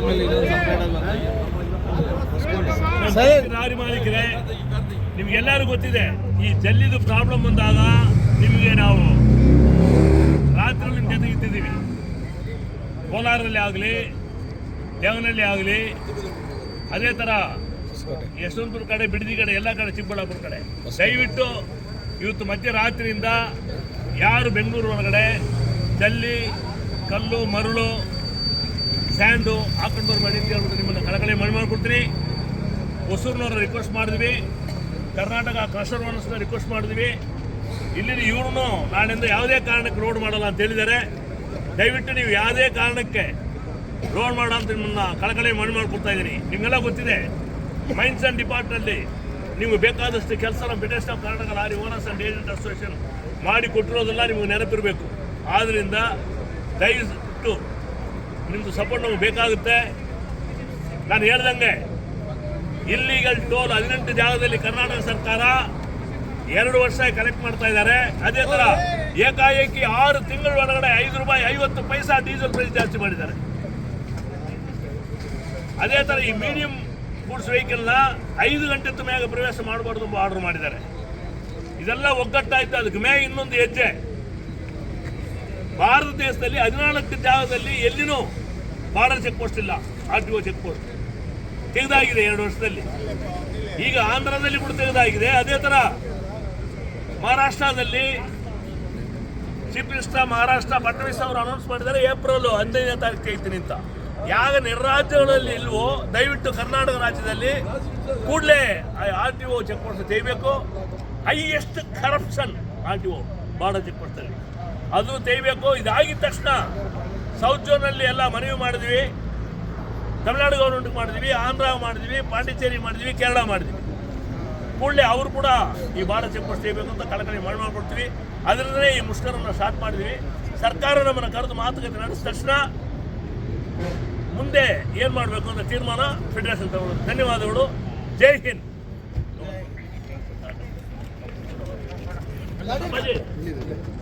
ಆಮೇಲೆ ಇನ್ನೊಂದು separate ಆಗಿ ಲಾರಿ ಮಾಲೀಕರೇ ನಿಮ್ಗೆಲ್ಲರಿಗೂ ಗೊತ್ತಿದೆ, ಈ ಜಲ್ಲಿದು ಪ್ರಾಬ್ಲಮ್ ಬಂದಾಗ ನಿಮಗೆ ನಾವು ರಾತ್ರಿ ನಿಮ್ಮ ಜೊತೆ ಇದ್ದಿದ್ದೀವಿ ಕೋಲಾರಲ್ಲಿ ಆಗಲಿ ದೇವನಲ್ಲಿ ಆಗಲಿ, ಅದೇ ಥರ ಯಶವಂತಪುರ ಕಡೆ, ಬಿಡದಿ ಕಡೆ, ಎಲ್ಲ ಕಡೆ, ಚಿಕ್ಕಬಳ್ಳಾಪುರ ಕಡೆ. ದಯವಿಟ್ಟು ಇವತ್ತು ಮಧ್ಯರಾತ್ರಿಯಿಂದ ಯಾರು ಬೆಂಗಳೂರು ಒಳಗಡೆ ಜಲ್ಲಿ, ಕಲ್ಲು, ಮರಳು ಸ್ಯಾಂಡು ಹಾಕೊಂಡು ಬರಬೇಡಿ ಅಂತ ನಿಮ್ಮನ್ನು ಕಳಕಳಿ ಮನವಿ ಮಾಡಿಕೊಡ್ತೀನಿ. ಹೊಸೂರಿನವ್ರ ರಿಕ್ವೆಸ್ಟ್ ಮಾಡಿದ್ವಿ. ಕರ್ನಾಟಕ ಕ್ರಷರ್ ಮನಸ್ಸನ್ನ ರಿಕ್ವೆಸ್ಟ್ ಮಾಡಿದ್ವಿ. ಇಲ್ಲಿನ ಇವ್ರನ್ನು ನಾಳಿಂದ ಯಾವುದೇ ಕಾರಣಕ್ಕೆ ರೋಡ್ ಮಾಡಲ್ಲ ಅಂತ ಹೇಳಿದ್ದಾರೆ. ದಯವಿಟ್ಟು ನೀವು ಯಾವುದೇ ಕಾರಣಕ್ಕೆ ರೋಡ್ ಮಾಡೋ ಅಂತ ನಿಮ್ಮನ್ನ ಕಳಕಳಿ ಮಣ್ಣು ಮಾಡಿಕೊಡ್ತಾ ಇದ್ದೀನಿ. ನಿಮಗೆಲ್ಲ ಗೊತ್ತಿದೆ ಮೈನ್ಸ್ ಆ್ಯಂಡ್ ಡಿಪಾರ್ಟ್ನಲ್ಲಿ ನೀವು ಬೇಕಾದಷ್ಟು ಕೆಲಸ British of Karnataka lorry owners and agent association ಮಾಡಿ ಕೊಟ್ಟಿರೋದೆಲ್ಲ ನಿಮಗೆ ನೆನಪಿರಬೇಕು. ಆದ್ದರಿಂದ ದಯವಿಟ್ಟು ನಿಮ್ಮದು ಸಪೋರ್ಟ್ ನಮಗೆ ಬೇಕಾಗುತ್ತೆ. ನಾನು ಹೇಳ್ದಂಗೆ ಇಲ್ಲಿಗಲ್ ಟೋಲ್ ಹದಿನೆಂಟು ಜಾಗದಲ್ಲಿ ಕರ್ನಾಟಕ ಸರ್ಕಾರ ಎರಡು ವರ್ಷ ಕಲೆಕ್ಟ್ ಮಾಡ್ತಾ ಇದ್ದಾರೆ. ಅದೇ ಥರ ಏಕಾಏಕಿ ಆರು ತಿಂಗಳ ಒಳಗಡೆ ಐದು ರೂಪಾಯಿ, ಐವತ್ತು ಪೈಸಾ ಡೀಸೆಲ್ ಪ್ರೈಸ್ ಜಾಸ್ತಿ ಮಾಡಿದ್ದಾರೆ. ಅದೇ ಥರ ಈ ಮೀಡಿಯಂ ಗೂಡ್ಸ್ ವೆಹಿಕಲ್ನ ಐದು ಗಂಟೆ ಮೇಲೆ ಪ್ರವೇಶ ಮಾಡಬಾರ್ದು ಆರ್ಡರ್ ಮಾಡಿದ್ದಾರೆ. ಇದೆಲ್ಲ ಒಗ್ಗಟ್ಟಾಯ್ತು. ಅದಕ್ಕೆ ಮೇ ಇನ್ನೊಂದು ಹೆಜ್ಜೆ. ಭಾರತ ದೇಶದಲ್ಲಿ ಹದಿನಾಲ್ಕು ಜಾಗದಲ್ಲಿ ಎಲ್ಲಿನೂ ಬಾರ್ಡರ್ ಚೆಕ್ ಪೋಸ್ಟ್ ಇಲ್ಲ R T O check post ತೆಗೆದಾಗಿದೆ ಎರಡು ವರ್ಷದಲ್ಲಿ. ಈಗ ಆಂಧ್ರದಲ್ಲಿ ಕೂಡ ತೆಗೆದಾಗಿದೆ. ಅದೇ ತರ ಮಹಾರಾಷ್ಟ್ರದಲ್ಲಿ ಚೀಫ್ ಮಿನಿಸ್ಟರ್ ಮಹಾರಾಷ್ಟ್ರ ಫಡ್ನವೀಸ್ ಅವರು ಅನೌನ್ಸ್ ಮಾಡಿದ್ದಾರೆ ಏಪ್ರಿಲ್ ಹದಿನೈದನೇ ತಾರೀಕು ತೆಗಿತೀನಿ ಅಂತ. ಯಾವ ನಿರ್ರಾಜ್ಯಗಳಲ್ಲಿ ಇಲ್ವೋ, ದಯವಿಟ್ಟು ಕರ್ನಾಟಕ ರಾಜ್ಯದಲ್ಲಿ ಕೂಡಲೇ R T O check post ತೆಗಿಬೇಕು. Highest corruption R T O border ಕೊಡ್ತಾರೆ. ಅದು ತೆಗಿಬೇಕು. ಇದಾಗಿದ ತಕ್ಷಣ ಸೌತ್ ಝೋನಲ್ಲಿ ಎಲ್ಲ ಮನವಿ ಮಾಡಿದ್ವಿ. ತಮಿಳ್ನಾಡು ಗೌರ್ಮೆಂಟ್ ಮಾಡಿದ್ವಿ. ಆಂಧ್ರ ಮಾಡಿದ್ವಿ. ಪಾಂಡಿಚೇರಿ ಮಾಡಿದ್ವಿ. ಕೇರಳ ಮಾಡಿದ್ವಿ. ಕೂಡಲೇ ಅವರು ಕೂಡ ಈ ಭಾರತ ಚೆಕ್ ಪೋಸ್ಟ್ ತೆಗಿಬೇಕು ಅಂತ ಕಳಕಳಿ ಮಾಡಿ ಮಾಡಿಕೊಡ್ತೀವಿ. ಅದರಿಂದ ಈ ಮುಷ್ಕರವನ್ನು ಸ್ಟಾರ್ಟ್ ಮಾಡಿದ್ವಿ. ಸರ್ಕಾರ ನಮ್ಮನ್ನು ಕರೆದು ಮಾತುಕತೆ ನಡೆಸಿದ ತಕ್ಷಣ ಮುಂದೆ ಏನು ಮಾಡಬೇಕು ಅಂತ ತೀರ್ಮಾನ ಫೆಡರೇಷನ್ ತಗೊಳ್ಳೋದು. ಧನ್ಯವಾದಗಳು. ಜೈ ಹಿಂದ್. Türkiye'de de.